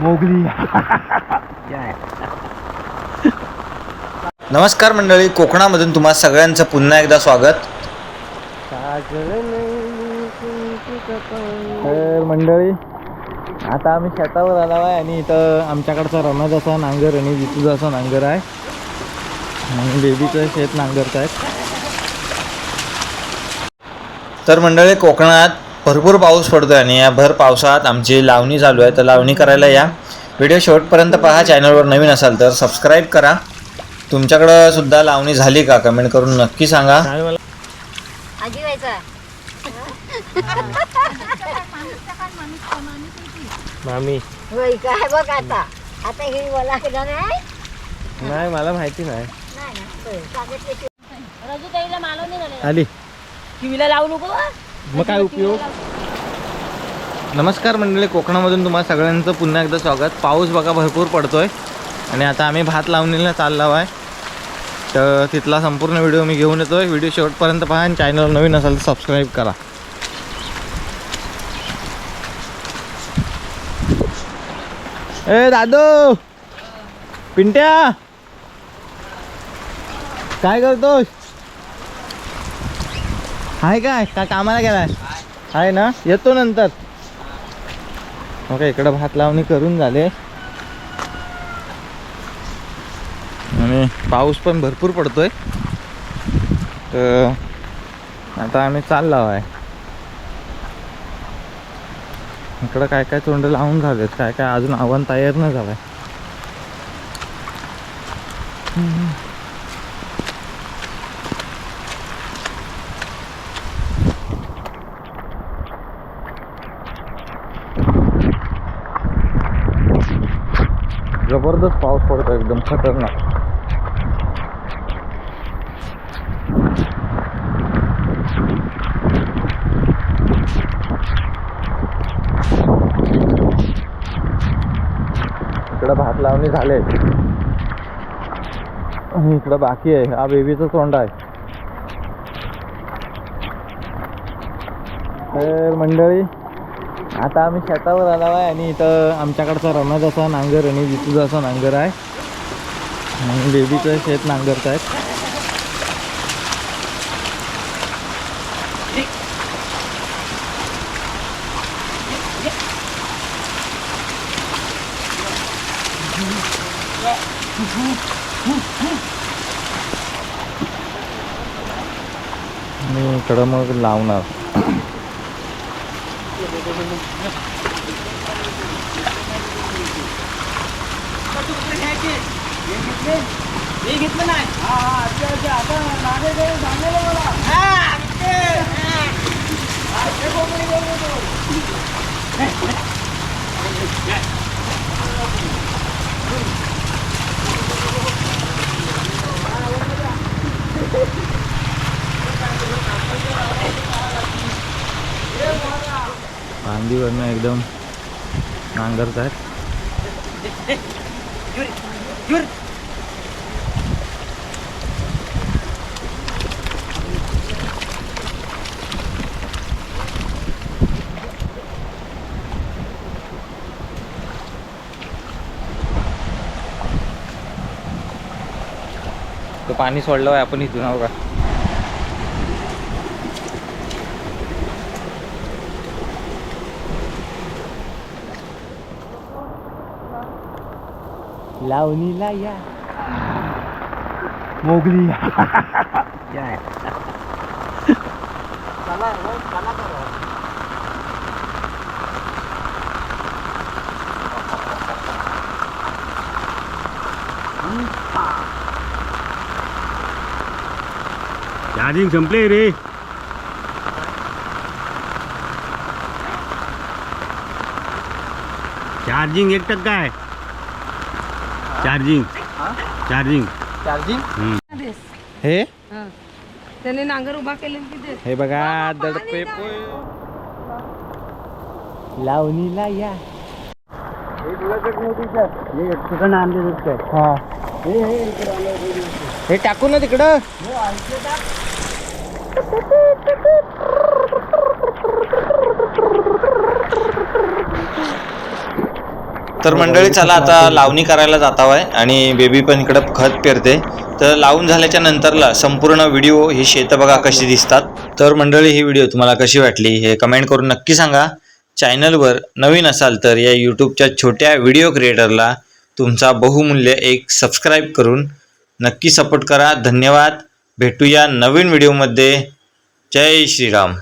Mowgli. नमस्कार मंडळी कोकणामधून तुम्हा सगळ्यांचं पुन्हा एकदा स्वागत. तर मंडळी आता आम्ही शेतावर आलो आहे आणि इथं आमच्याकडचा रमाजाचा नांगर आणि वितुजाचा नांगर आहे. आणि बेबीचं शेत नांगरत आहेत तर मंडळी कोकणात भरपूर पाऊस पडतोय आणि या भर पावसात आमची लावणी चालू आहे. तर लावणी करायला या. व्हिडिओ शेवटपर्यंत पहा. चॅनलवर नवीन असाल तर सबस्क्राईब करा. तुमच्याकडं सुद्धा लावणी झाली का? कमेंट करून नक्की सांगा. मामी. होय काय बघ आता. आता ही मला नाही नाही मला माहिती नाही. नाही ना होय, सांगितले रजू ताईला मालवणी झाले आली. टीव्हीला लावू नको. मग काय उपयोग? नमस्कार मंडळी कोकणामधून तुम्हाला सगळ्यांचं पुन्हा एकदा स्वागत. पाऊस बघा भरपूर पडतोय. आणि आता आम्ही भात लावणीला चाललो आहे तर तिथला संपूर्ण व्हिडिओ मी घेऊन येतोय. व्हिडिओ शेवटपर्यंत पहा आणि चॅनल नवीन असेल तर सबस्क्राईब करा. ए दादू! पिंट्या! काय करतोस? आहे काय? का कामाला गेलाय? आहे ना? येतो नंतर. मग इकडं भात लावणी करून झाले. आणि पाऊस पण भरपूर पडतोय. तर आता आम्ही चाललो आहे इकडं काय काय तोंड लावून झालेत? काय काय अजून आव्हान तयार नाही झालंय. जबरदस्त पाऊस पडतो एकदम खतरनाक. इकडं भात लावणी झाले आणि इकडं बाकी आहे हा बेबीचं तोंड आहे. तर मंडळी आता आम्ही शेतावर आलो आहे आणि इथं आमच्याकडचा असं नांगर आणि वितुजाचा नांगर आहे. आणि बेबीचं शेत नांगरत आहेत मी इकडं मग लावणार. घेतलं नाही हा अच्छा अच्छा आता नागे सांगायला मला हा कोकणी बोलतो फांदीवरनं एकदम नांगरत आहेत पाणी सोडलं आहे आपण इथून आहो का? लावणीला या मोगली चार्जिंग संपले रे चार्जिंग एक टक्का आहे चार्जिंग. चार्जिंग. चार्जिंग? हे? त्याने नांगर उभा केले हे बघा दडपे लावणीला या. हा हे टाकू ना तिकडं. तर मंडळी चला आता लावणी करायला जात आहे आणि बेबी पण इकडं खत पेरते. तर लावून झाल्याच्या नंतरला संपूर्ण व्हिडिओ ही शेतं बघा कशी दिसतात. तर मंडळी ही व्हिडिओ तुम्हाला कशी वाटली हे कमेंट करून नक्की सांगा. चॅनलवर नवीन असाल तर या यूट्यूबच्या छोट्या व्हिडिओ क्रिएटरला तुमचा बहुमूल्य एक सबस्क्राईब करून नक्की सपोर्ट करा. धन्यवाद. भेटूया नवीन व्हिडिओमध्ये. जय श्रीराम.